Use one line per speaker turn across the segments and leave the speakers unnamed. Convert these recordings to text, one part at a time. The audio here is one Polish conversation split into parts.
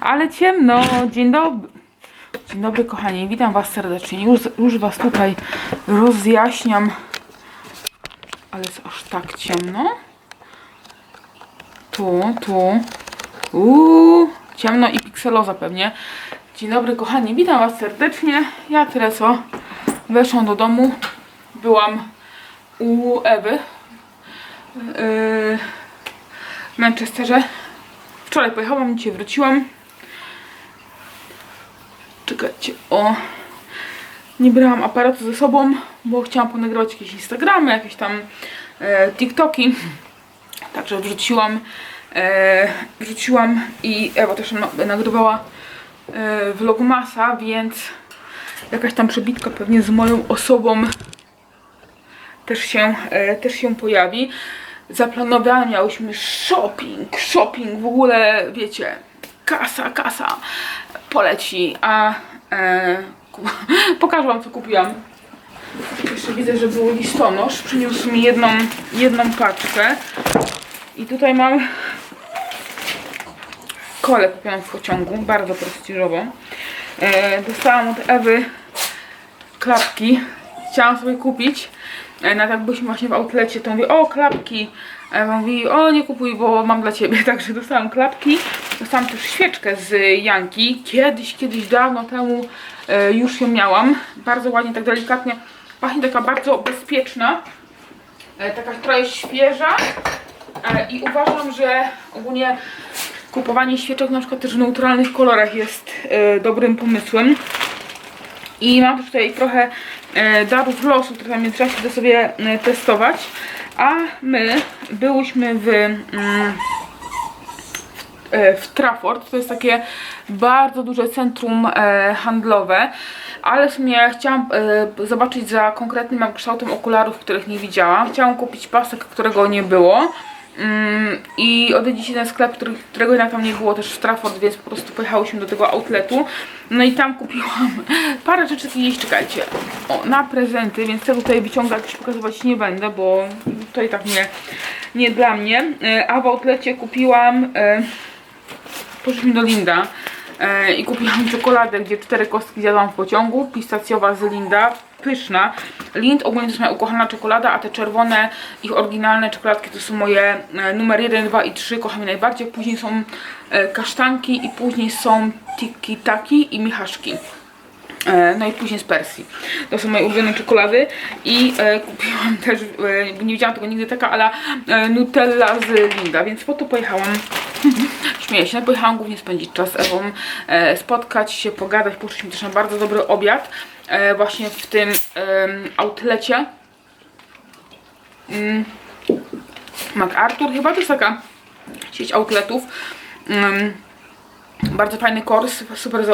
Ale ciemno. Dzień dobry. Dzień dobry kochani, witam was serdecznie. Już, już was tutaj rozjaśniam. Ale jest aż tak ciemno. Tu, tu. Uuu, ciemno i pikseloza pewnie. Dzień dobry kochani, witam was serdecznie. Ja Tereso weszłam do domu. Byłam u Ewy yy, w Manchesterze. Wczoraj pojechałam, dzisiaj wróciłam. Czekajcie, o. Nie brałam aparatu ze sobą, bo chciałam ponagrywać jakieś Instagramy, jakieś tam e, TikToki. Także wrzuciłam, e, wrzuciłam i Ewa też na- nagrywała e, vlogmasa, więc jakaś tam przebitka pewnie z moją osobą też się, e, też się pojawi. Zaplanowane miałyśmy shopping, shopping, w ogóle wiecie, kasa, kasa poleci, a e, pokażę wam co kupiłam. Jeszcze widzę, że był listonosz, przyniósł mi jedną, jedną paczkę i tutaj mam kolę kupioną w pociągu, bardzo prestiżową. E, dostałam od Ewy klapki. Chciałam sobie kupić. E, Nawet jak byliśmy właśnie w outlecie, to mówię, o klapki. A Ewa mówi, o nie kupuj, bo mam dla ciebie. Także dostałam klapki. Dostałam też świeczkę z Janki. Kiedyś, kiedyś dawno temu e, już ją miałam. Bardzo ładnie, tak delikatnie. Pachnie taka bardzo bezpieczna. E, taka, która jest świeża. E, I uważam, że ogólnie kupowanie świeczek na przykład też w neutralnych kolorach jest e, dobrym pomysłem. I mam tutaj trochę e, darów losu, które w międzyczasie będę sobie e, testować. A my byłyśmy w, mm, w, e, w Trafford. To jest takie bardzo duże centrum e, handlowe. Ale w sumie chciałam e, zobaczyć za konkretnym kształtem okularów, których nie widziałam. Chciałam kupić pasek, którego nie było. Mm, I odwiedzić jeden sklep, który, którego jednak tam nie było też w Trafford, więc po prostu pojechałyśmy do tego outletu. No i tam kupiłam parę rzeczy, gdzieś czekajcie, o, na prezenty, więc tego tutaj wyciągać pokazywać nie będę, bo i tak nie, nie dla mnie. A w outlecie kupiłam, e, poszliśmy do Linda e, i kupiłam czekoladę, gdzie cztery kostki zjadłam w pociągu, pistacjowa z Linda, pyszna. Lind ogólnie to jest moja ukochana czekolada, a te czerwone, ich oryginalne czekoladki to są moje e, numer 1, 2 i 3, kocham je najbardziej. Później są e, kasztanki i później są tiki-taki i michaszki. No i później z Persji. To są moje ulubione czekolady i e, kupiłam też, e, nie widziałam tego nigdy taka, ale e, Nutella z Linda, więc po to pojechałam. Śmieję się, pojechałam głównie spędzić czas z Ewą, e, spotkać się, pogadać, poszliśmy też na bardzo dobry obiad e, właśnie w tym outlecie. Mm. MacArthur, chyba to jest taka sieć outletów. Mm. Bardzo fajny kors, super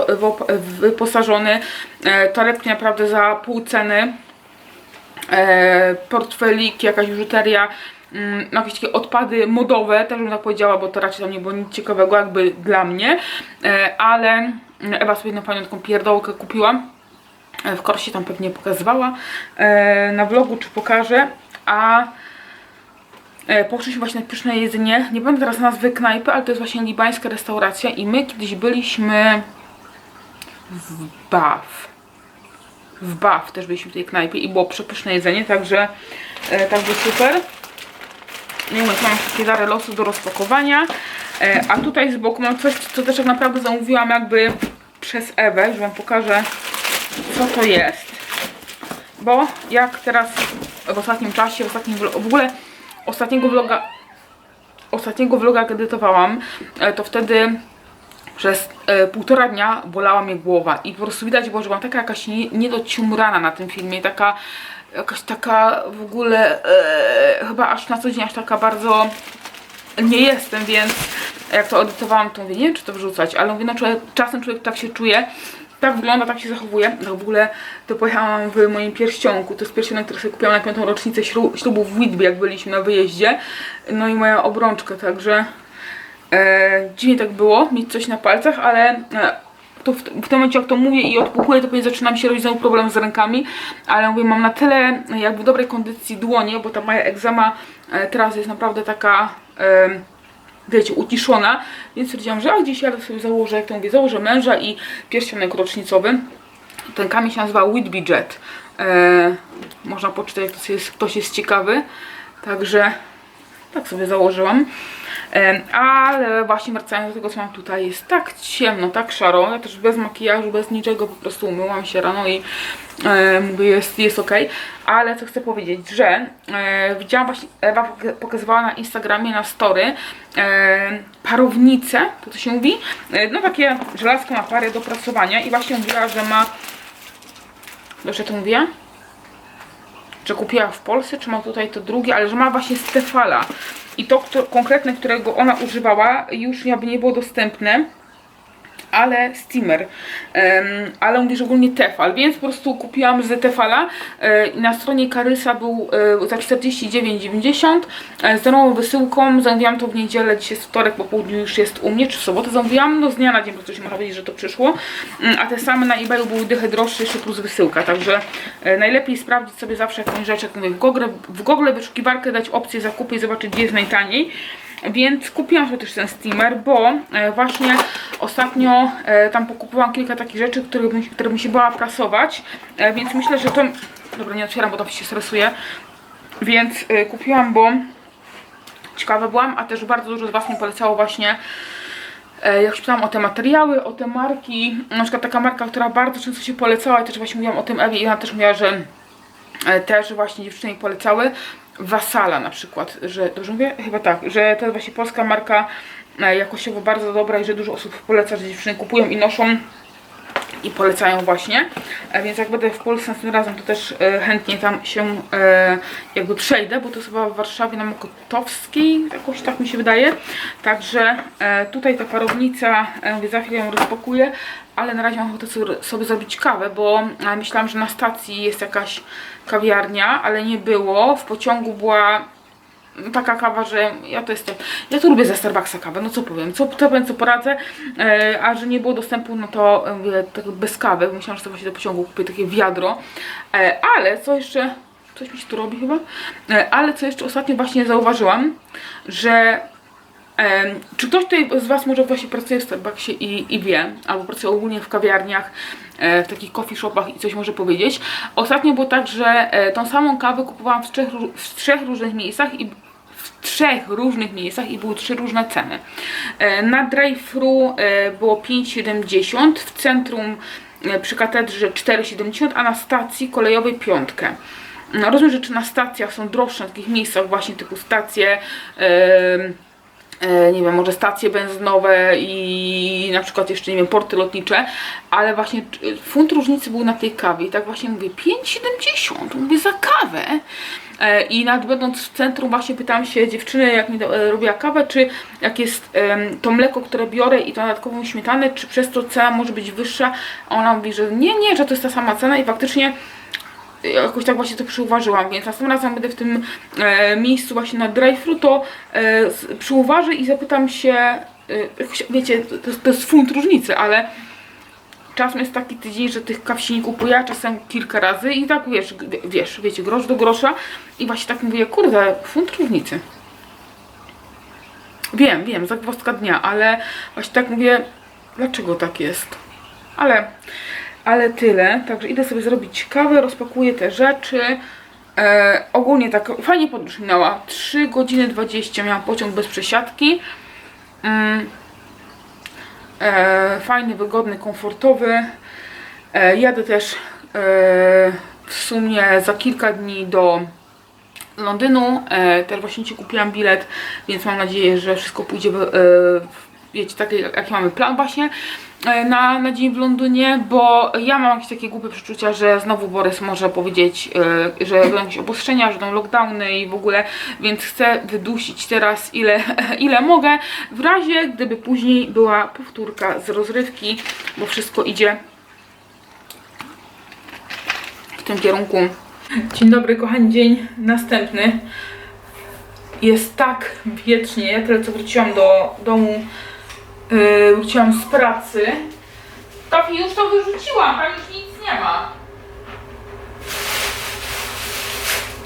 wyposażony. E, torebki naprawdę za pół ceny. E, portfelik, jakaś biżuteria, mm, jakieś takie odpady modowe, też bym tak powiedziała, bo to raczej tam nie było nic ciekawego jakby dla mnie. E, ale Ewa sobie jedną fajną taką pierdołkę kupiła. E, w korsie tam pewnie pokazywała. E, na vlogu czy pokażę. A E, Poszliśmy właśnie na pyszne jedzenie. Nie pamiętam teraz nazwy knajpy, ale to jest właśnie libańska restauracja i my kiedyś byliśmy w Baw. W Baw też byliśmy w tej knajpie i było przepyszne jedzenie, także, e, także super. Nie wiem, mam takie dary losu do rozpakowania. E, a tutaj z boku mam coś, co też tak naprawdę zamówiłam jakby przez Ewę, że wam pokażę co to jest. Bo jak teraz w ostatnim czasie, w ostatnim w ogóle ostatniego vloga ostatniego vloga edytowałam, e, to wtedy przez e, półtora dnia bolała mnie głowa i po prostu widać było, że byłam taka jakaś nie, niedociumrana na tym filmie, taka jakaś taka w ogóle e, chyba aż na co dzień aż taka bardzo nie jestem, więc jak to edytowałam, to mówię, nie wiem czy to wrzucać, ale mówię, no człowiek, czasem człowiek tak się czuje, tak wygląda, tak się zachowuje. Tak w ogóle to pojechałam w moim pierścionku, to jest pierścionek, który sobie kupiłam na piątą rocznicę ślu- ślubu w Whitby, jak byliśmy na wyjeździe. No i moja obrączka, także e, dziwnie tak było, mieć coś na palcach, ale e, to w, w tym momencie jak to mówię i odpuchuję, to pewnie zaczynam się robić znowu problem z rękami, ale mówię, mam na tyle jakby dobrej kondycji dłonie, bo ta moja egzama e, teraz jest naprawdę taka... E, wiecie, uciszona, więc stwierdziłam, że a dzisiaj ja sobie założę, jak to mówię, założę męża i pierścionek rocznicowy. Ten kamień się nazywa Whitby Jet. E, można poczytać, jak ktoś jest, ktoś jest ciekawy. Także tak sobie założyłam. Ale właśnie wracając do tego, co mam tutaj, jest tak ciemno, tak szaro. Ja też bez makijażu, bez niczego po prostu umyłam się rano i e, mówię, jest, jest ok. Ale co chcę powiedzieć, że e, widziałam właśnie, Ewa poka- pokazywała na Instagramie, na story e, parownicę, to co się mówi, e, no takie żelazko na parę do prasowania i właśnie mówiła, że ma, dobrze to mówię? Że kupiła w Polsce, czy ma tutaj to drugie, ale że ma właśnie Stefala. I to kto, konkretne, którego ona używała, już jakby nie było dostępne, ale steamer. Ale że ogólnie Tefal, więc po prostu kupiłam z Tefala. E, na stronie Karysa był e, za 49,90 e, z darmową wysyłką. Zamówiłam to w niedzielę, dzisiaj jest wtorek, po południu już jest u mnie, czy w sobotę zamówiłam. No z dnia na dzień po prostu się można powiedzieć, że to przyszło. Mm, A te same na eBayu były dychę droższe jeszcze plus wysyłka, także najlepiej sprawdzić sobie zawsze jakąś rzecz, jak mówię, w Google, w Google wyszukiwarkę dać opcję zakupy i zobaczyć gdzie jest najtaniej. Więc kupiłam sobie też ten steamer, bo e, właśnie ostatnio e, tam pokupowałam kilka takich rzeczy, które które bym się bała prasować, e, więc myślę, że to... Dobra, nie otwieram, bo to się stresuje. Więc kupiłam, bo ciekawa byłam, a też bardzo dużo z Was mi polecało właśnie jak czytałam o te materiały, o te marki, na przykład taka marka, która bardzo często się polecała i też właśnie mówiłam o tym Ewie i ona też mówiła, że też właśnie dziewczyny jej polecały. Wasala na przykład, że dobrze mówię? Chyba tak, że to jest właśnie polska marka e, jakościowo bardzo dobra i że dużo osób poleca, że dziewczyny kupują i noszą i polecają właśnie. E, Więc jak będę w Polsce następnym razem, to też e, chętnie tam się e, jakby przejdę, bo to jest chyba w Warszawie na Mokotowskiej, jakoś tak mi się wydaje. Także tutaj ta parownica, mówię, za chwilę ją rozpakuję, ale na razie mam ochotę sobie- zrobić kawę, bo myślałam, że na stacji jest jakaś kawiarnia, ale nie było. W pociągu była taka kawa, że ja to jestem, ja to lubię ze Starbucksa kawę, no co powiem, co, co powiem, co poradzę, e, a że nie było dostępu, no to e, tak bez kawy, myślałam, że to właśnie do pociągu kupię takie wiadro, e, ale co jeszcze, coś mi się tu robi chyba, e, ale co jeszcze ostatnio właśnie zauważyłam, że Em, czy ktoś tutaj z Was może właśnie pracuje w Starbucksie i, i wie, albo pracuje ogólnie w kawiarniach, e, w takich coffee shopach i coś może powiedzieć? Ostatnio było tak, że e, tą samą kawę kupowałam w trzech, w trzech różnych miejscach i trzech różnych miejscach i były trzy różne ceny. E, na drive-thru e, było 5,70, w centrum e, przy katedrze 4,70, a na stacji kolejowej piątkę. No, rozumiem, że czy na stacjach są droższe, na takich miejscach właśnie typu stacje, e, nie wiem, może stacje benzynowe i na przykład jeszcze, nie wiem, porty lotnicze, ale właśnie e, funt różnicy był na tej kawie i tak właśnie mówię, 5,70, mówię za kawę. E, I nawet będąc w centrum właśnie pytałam się dziewczyny, jak mi e, robiła kawę, czy jak jest to mleko, które biorę i to dodatkową śmietanę, czy przez to cena może być wyższa, a ona mówi, że nie, nie, że to jest ta sama cena i faktycznie jakoś tak właśnie to przyuważyłam, więc następnym razem będę w tym e, miejscu właśnie na drive-thru, to e, przyuważę i zapytam się, e, wiecie, to, to, jest funt różnicy, ale czasem jest taki tydzień, że tych kaw się nie czasem kilka razy i tak wiesz, wiesz, wiecie, grosz do grosza i właśnie tak mówię, kurde, funt różnicy. Wiem, wiem, zagwozdka dnia, ale właśnie tak mówię, dlaczego tak jest? Ale, ale tyle. Także idę sobie zrobić kawę, rozpakuję te rzeczy. E, ogólnie tak fajnie podróż minęła. 3 godziny 20 miałam pociąg bez przesiadki. Mm. E, fajny, wygodny, komfortowy. E, jadę też e, w sumie za kilka dni do Londynu. E, właśnie ci kupiłam bilet, więc mam nadzieję, że wszystko pójdzie w, e, w, wiecie, taki jaki mamy plan właśnie e, na, na dzień w Londynie, bo ja mam jakieś takie głupie przeczucia, że znowu Borys może powiedzieć, e, że będą jakieś obostrzenia, że będą lockdowny i w ogóle, więc chcę wydusić teraz ile, ile mogę, w razie gdyby później była powtórka z rozrywki, bo wszystko idzie w tym kierunku. Dzień dobry, kochani, dzień następny. Jest tak wiecznie. Ja tyle co wróciłam do domu, yy, wróciłam z pracy. Kafi już to wyrzuciłam, tam już nic nie ma.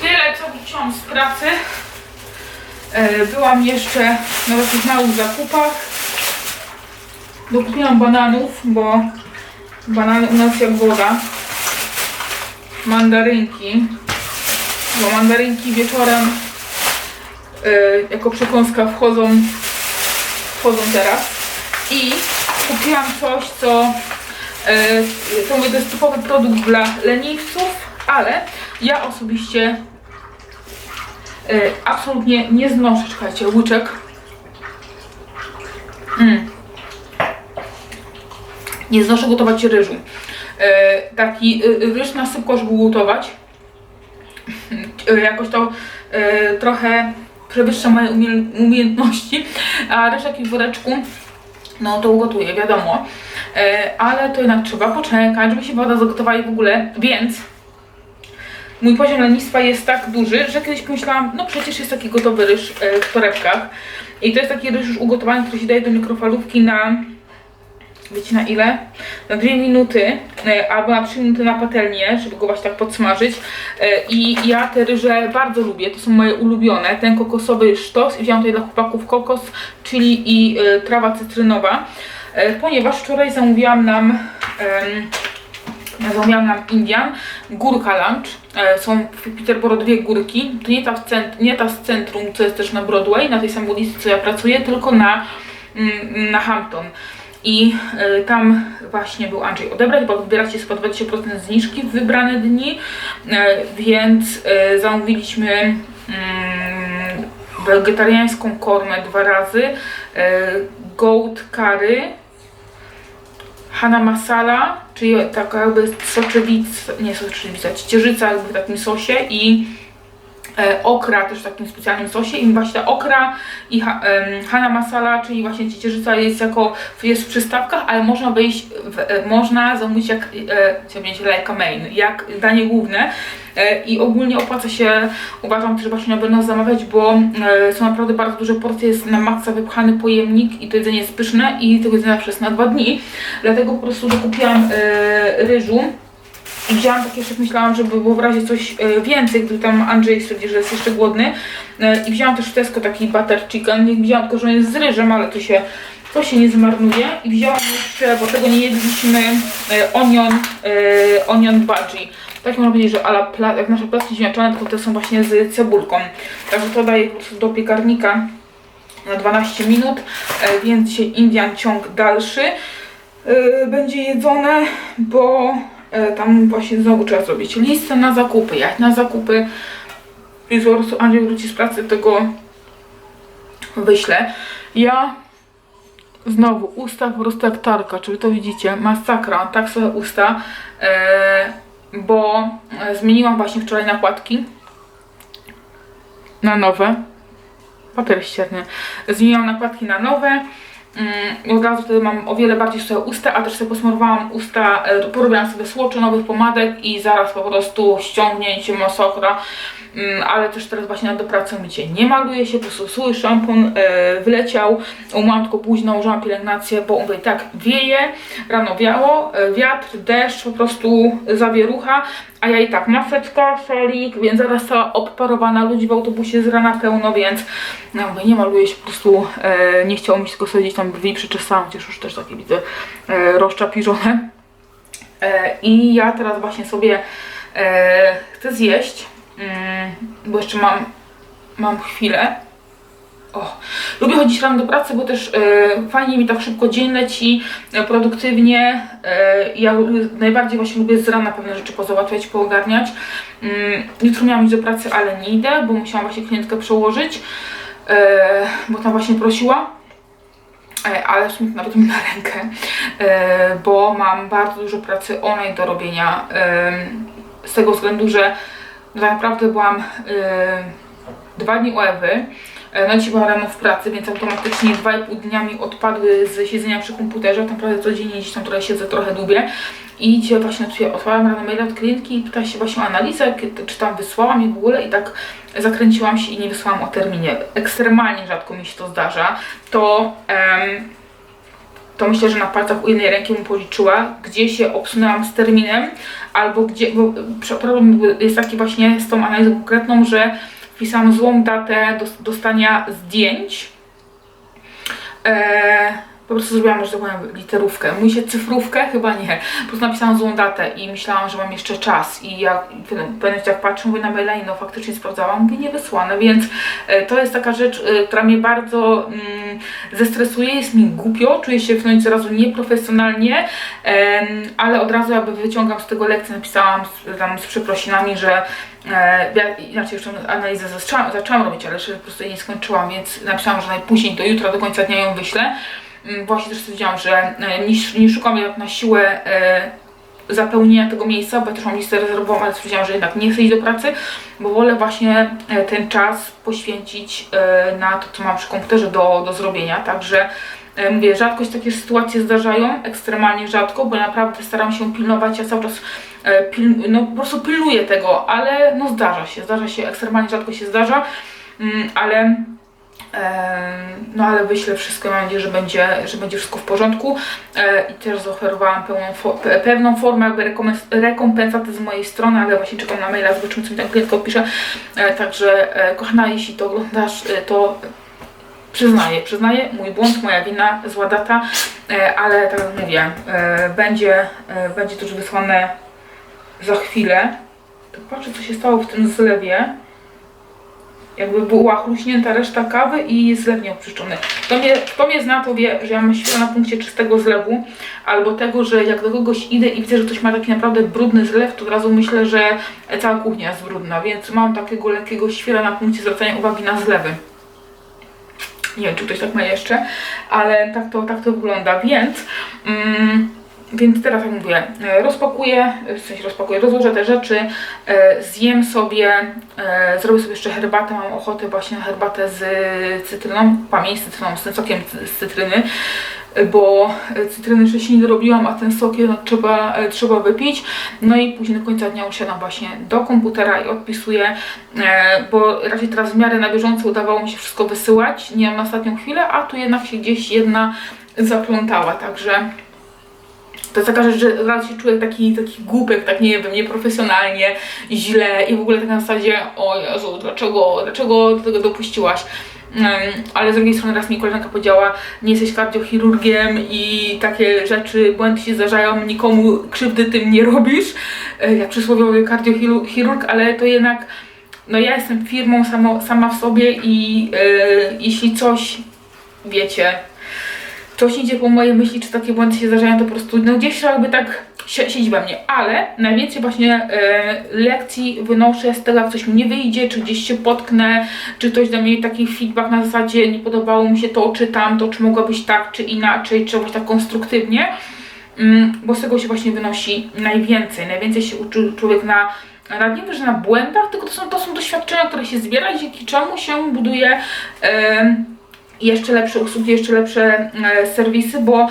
Tyle co wróciłam z pracy. E, byłam jeszcze na takich małych zakupach. Dokupiłam bananów, bo banany u nas jak woda. Mandarynki, bo mandarynki wieczorem e, jako przekąska wchodzą, wchodzą teraz. I kupiłam coś, co e, to mówię, to jest typowy produkt dla leniwców, ale ja osobiście e, absolutnie nie znoszę, czekajcie, łyczek. Mm. Nie znoszę gotować ryżu. E, taki e, ryż na sypko, żeby gotować. E, jakoś to e, trochę przewyższa moje umie- umiejętności, a ryż jaki w woreczku, no to ugotuję, wiadomo. E, ale to jednak trzeba poczekać, żeby się woda zagotowała i w ogóle, więc mój poziom lenistwa jest tak duży, że kiedyś pomyślałam, no przecież jest taki gotowy ryż e, w torebkach. I to jest taki ryż już ugotowany, który się daje do mikrofalówki na, wiecie na ile? Na 2 minuty, e, albo na 3 minuty na patelnię, żeby go właśnie tak podsmażyć. E, I ja te ryże bardzo lubię, to są moje ulubione. Ten kokosowy sztos i wziąłam tutaj dla chłopaków kokos, czyli i e, trawa cytrynowa. Ponieważ wczoraj zamówiłam nam... Zamówiłam nam Indian, górka lunch. Są w Peterborough dwie górki. To nie ta, w cent, nie ta z centrum, co jest też na Broadway, na tej samej ulicy, co ja pracuję, tylko na, mm, na Hampton. I e, tam właśnie był Andrzej odebrać, bo wybieracie sobie 20% zniżki w wybrane dni, e, więc e, zamówiliśmy mm, wegetariańską kormę dwa razy, goat curry, Hana masala, czyli taka jakby soczewica, nie soczewica, ciecierzyca jakby w takim sosie i okra też w takim specjalnym sosie. I właśnie okra i hana masala, czyli właśnie ciecierzyca jest jako, jest w przystawkach, ale można wejść, w, e, można zamówić jak, e, chciałam powiedzieć like a main, jak danie główne. E, i ogólnie opłaca się, uważam też właśnie na pewno zamawiać, bo e, są naprawdę bardzo duże porcje, jest na maksa wypchany pojemnik i to jedzenie jest pyszne i tego jedzenia przez na dwa dni, dlatego po prostu dokupiłam e, ryżu i wzięłam takie, jeszcze myślałam, żeby było w razie coś e, więcej, gdy tam Andrzej stwierdził, że jest jeszcze głodny. E, I wzięłam też w Tesco taki butter chicken. Nie wzięłam tylko, że on jest z ryżem, ale to się, to się nie zmarnuje. I wzięłam jeszcze, bo tego nie jedliśmy, e, onion, onion budgie. Tak można powiedzieć, że ala jak nasze placki ziemniaczane, tylko te są właśnie z cebulką. Także to daję do piekarnika na 12 minut, więc się Indian ciąg dalszy będzie jedzone, bo tam właśnie znowu trzeba zrobić listę na zakupy, jak na zakupy. I po prostu Andrzej wróci z pracy, tego wyślę. Ja znowu usta po prostu jak tarka, czy to widzicie, masakra, tak sobie usta, e, bo e, zmieniłam właśnie wczoraj nakładki na nowe, papier ścierny, zmieniłam nakładki na nowe, Mm, od razu wtedy mam o wiele bardziej swoje usta, a też sobie posmarowałam usta, e, porobiłam sobie słocze nowych pomadek i zaraz po prostu ściągnięcie masakra, Mm, ale też teraz właśnie do pracy mycie nie maluje się, po prostu suły szampon e, wyleciał, umyłam tylko późno, użyłam pielęgnację, bo mówię tak wieje, rano wiało, e, wiatr, deszcz, po prostu zawierucha, a ja i tak maseczka, szelik, więc zaraz cała obparowana, ludzi w autobusie z rana pełno, więc no nie maluje się, po prostu e, nie chciało mi się tylko sadzić tam brwi, przyczesałam, chociaż już też takie widzę e, rozczapiżone. E, I ja teraz właśnie sobie e, chcę zjeść, mm, bo jeszcze mam, mam chwilę. O, lubię chodzić rano do pracy, bo też e, fajnie mi tak szybko dzień leci, e, produktywnie. E, ja najbardziej właśnie lubię z rana pewne rzeczy pozałatwiać, poogarniać. Mm, jutro miałam iść do pracy, ale nie idę, bo musiałam właśnie klientkę przełożyć, e, bo tam właśnie prosiła. E, ale w sumie nawet mi na rękę, e, bo mam bardzo dużo pracy online do robienia. z tego względu, że tak naprawdę byłam dwa dni u Ewy, e, no dzisiaj byłam rano w pracy, więc automatycznie 2,5 dnia mi odpadły z siedzenia przy komputerze. Tak naprawdę codziennie gdzieś tam trochę siedzę, trochę dłubię. I dzisiaj właśnie otwarłam rano maila od klientki i pyta się właśnie o analizę, czy tam wysłałam jej w ogóle i tak zakręciłam się i nie wysłałam o terminie. Ekstremalnie rzadko mi się to zdarza. To em, to myślę, że na palcach u jednej ręki bym policzyła, gdzie się obsunęłam z terminem, albo gdzie, bo problem jest taki właśnie z tą analizą konkretną, że wpisałam złą datę dos- dostania zdjęć. Po prostu zrobiłam, że tak powiem, literówkę. Mówi się cyfrówkę? Chyba nie. Po prostu napisałam złą datę i myślałam, że mam jeszcze czas. I ja w jak patrzę, mówię na maila i no faktycznie sprawdzałam, mówię nie wysłane, więc e, to jest taka rzecz, e, która mnie bardzo mm, zestresuje, jest mi głupio, czuję się w momencie razu nieprofesjonalnie, ale od razu jakby wyciągam z tego lekcję, napisałam z, tam z przeprosinami, że e, ja, inaczej jeszcze analizę zaczęłam, zaczęłam robić, ale jeszcze po prostu jej nie skończyłam, więc napisałam, że najpóźniej do jutra, do końca dnia ją wyślę. Mm, Właśnie też stwierdziłam, że e, nie, szukam jak na siłę e, zapełnienia tego miejsca, bo też mam listę rezerwową, ale stwierdziłam, że jednak nie chcę iść do pracy, bo wolę właśnie e, ten czas poświęcić na to, co mam przy komputerze do, do zrobienia, także mówię, rzadko się takie sytuacje zdarzają, ekstremalnie rzadko, bo naprawdę staram się pilnować, ja cały czas pil, no, po prostu pilnuję tego, ale no zdarza się, zdarza się, ekstremalnie rzadko się zdarza, mm, ale No ale wyślę wszystko, mam nadzieję, że będzie, że będzie wszystko w porządku E, i też zaoferowałam pełną, pewną formę jakby rekompens- rekompensaty z mojej strony, ale właśnie czekam na maila, zobaczymy co mi ten klientka odpisze. E, Także e, kochana, jeśli to oglądasz, to przyznaję, przyznaję, mój błąd, moja wina, zła data, ale tak jak mówię, będzie, będzie to już wysłane za chwilę. Patrzę co się stało w tym zlewie jakby była chruśnięta reszta kawy i zlew nie oczyszczony. Kto mnie, kto mnie zna, to wie, że ja mam świetne na punkcie czystego zlewu, albo tego, że jak do kogoś idę i widzę, że ktoś ma taki naprawdę brudny zlew, to od razu myślę, że cała kuchnia jest brudna, więc mam takiego lekkiego świra na punkcie zwracania uwagi na zlewy. Nie wiem, czy ktoś tak ma jeszcze, ale tak to, tak to wygląda, więc... Mm, więc teraz jak mówię, e, rozpakuję, w sensie rozpakuję, rozłożę te rzeczy, e, zjem sobie, e, zrobię sobie jeszcze herbatę, mam ochotę właśnie na herbatę z cytryną, pamięć z cytryną, z tym sokiem z, cytryny, bo cytryny wcześniej nie robiłam, a ten sok trzeba, trzeba wypić. No i później do końca dnia usiadam właśnie do komputera i odpisuję, bo raczej teraz w miarę na bieżąco udawało mi się wszystko wysyłać, nie na ostatnią chwilę, a tu jednak się gdzieś jedna zaplątała, także... To jest taka rzecz, że raz się czuję taki, taki głupek, tak nie wiem, nieprofesjonalnie, źle i w ogóle tak na zasadzie, o Jezu, dlaczego, dlaczego do tego dopuściłaś? Um, ale z drugiej strony raz mi koleżanka powiedziała, nie jesteś kardiochirurgiem i takie rzeczy, błędy się zdarzają, nikomu krzywdy tym nie robisz, e, jak przysłowiowy kardiochirurg, ale to jednak, no ja jestem firmą samo, sama w sobie i e, jeśli coś, wiecie, coś idzie po mojej myśli, czy takie błędy się zdarzają, to po prostu no gdzieś jakby tak sie- siedzi we mnie, ale najwięcej właśnie e, lekcji wynoszę z tego, jak coś mi nie wyjdzie, czy gdzieś się potknę, czy ktoś da mi taki feedback na zasadzie nie podobało mi się to, czy tamto, czy mogło być tak, czy inaczej, czy jakoś tak konstruktywnie, mm, bo z tego się właśnie wynosi najwięcej, najwięcej się uczy człowiek na nawet nie wiem, że na błędach, tylko to są, to są doświadczenia, które się zbiera, dzięki czemu się buduje jeszcze lepsze usługi, jeszcze lepsze e, serwisy, bo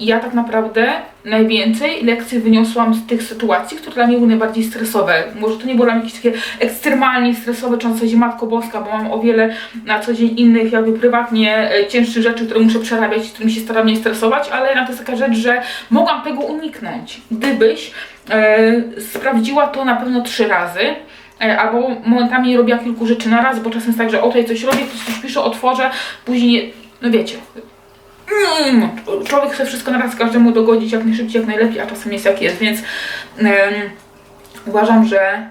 ja tak naprawdę najwięcej lekcji wyniosłam z tych sytuacji, które dla mnie były najbardziej stresowe. Może to nie było dla mnie jakieś takie ekstremalnie stresowe, czy na zasadzie Matko Boska, bo mam o wiele na co dzień innych, jakby prywatnie e, cięższych rzeczy, które muszę przerabiać, z którymi się staram nie stresować, ale jednak to jest taka rzecz, że mogłam tego uniknąć, gdybyś e, sprawdziła to na pewno trzy razy, albo momentami robiła kilku rzeczy na raz, bo czasem jest tak, że o tutaj coś robię, coś pisze, otworzę, później, no wiecie, mm, człowiek chce wszystko na raz każdemu dogodzić jak najszybciej, jak najlepiej, a czasem jest jak jest, więc em, uważam, że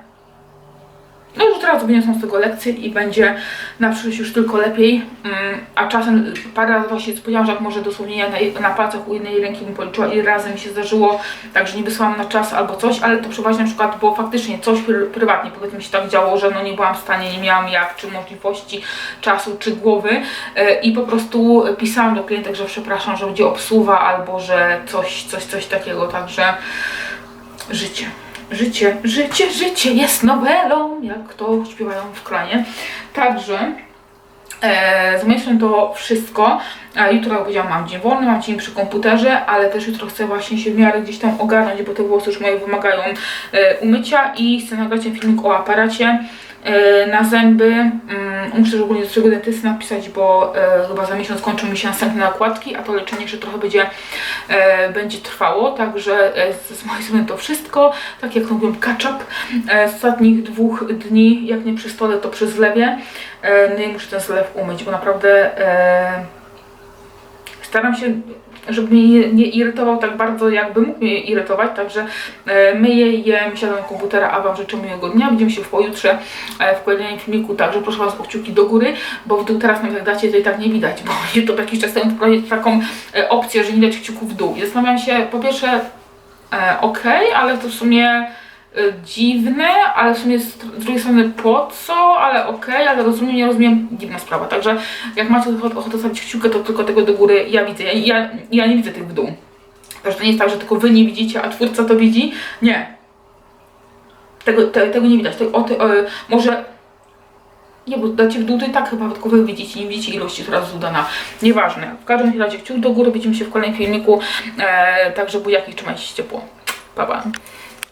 teraz wyniosą z tego lekcję i będzie na przyszłość już tylko lepiej, mm, a czasem parę razy właśnie spodziewałam, że jak może dosłownie ja na, na palcach u jednej ręki bym policzyła ile razy mi się zdarzyło, także nie wysłałam na czas albo coś, ale to przeważnie na przykład było faktycznie coś pr prywatnie, powiedzmy się tak działo, że no nie byłam w stanie, nie miałam jak, czy możliwości, czasu, czy głowy e, i po prostu pisałam do klientek, że przepraszam, że będzie obsługa albo że coś, coś, coś takiego, także życie. Życie, życie, życie jest nowelą, jak to śpiewają w klanie. Także e, z mojej strony to wszystko. A jutro, jak powiedziałam, mam dzień wolny, mam dzień przy komputerze, ale też jutro chcę właśnie się w miarę gdzieś tam ogarnąć, bo te włosy już moje wymagają e, umycia i chcę nagrać ten filmik o aparacie na zęby. Mm, muszę ogólnie do swojego dentysty napisać, bo e, chyba za miesiąc kończą mi się następne nakładki, a to leczenie jeszcze trochę będzie e, będzie trwało, także e, z, mojej strony to wszystko, tak jak mówiłem, catch up e, z ostatnich dwóch dni, jak nie przy stole, to przy zlewie, e, no i muszę ten zlew umyć, bo naprawdę e, staram się, żeby mnie nie, irytował tak bardzo, jakby mógł mnie irytować, także e, myję, jem, siadam do komputera, a Wam życzę miłego dnia. Widzimy się w pojutrze e, w kolejnym filmiku, także proszę Was o kciuki do góry, bo teraz nawet jak dacie, to i tak nie widać, bo YouTube jakiś czas temu wprowadził taką e, opcję, że nie dać kciuków w dół. I zastanawiam się, po pierwsze, okej, ale to w sumie dziwne, ale w sumie z, drugiej strony po co, ale okej, ale rozumiem, nie rozumiem, dziwna sprawa. Także jak macie ochotę, stawić kciukę, to tylko tego do góry ja widzę. Ja, ja, ja nie widzę tych w dół. Także to nie jest tak, że tylko wy nie widzicie, a twórca to widzi. Nie. Tego, te, tego nie widać. O, te, e, może nie, bo dacie w dół, to i tak chyba tylko wy widzicie, nie widzicie ilości, która jest dodana. Nieważne. W każdym razie kciuk do góry, widzimy się w kolejnym filmiku. E, także bujaki, trzymajcie się ciepło. Pa, pa.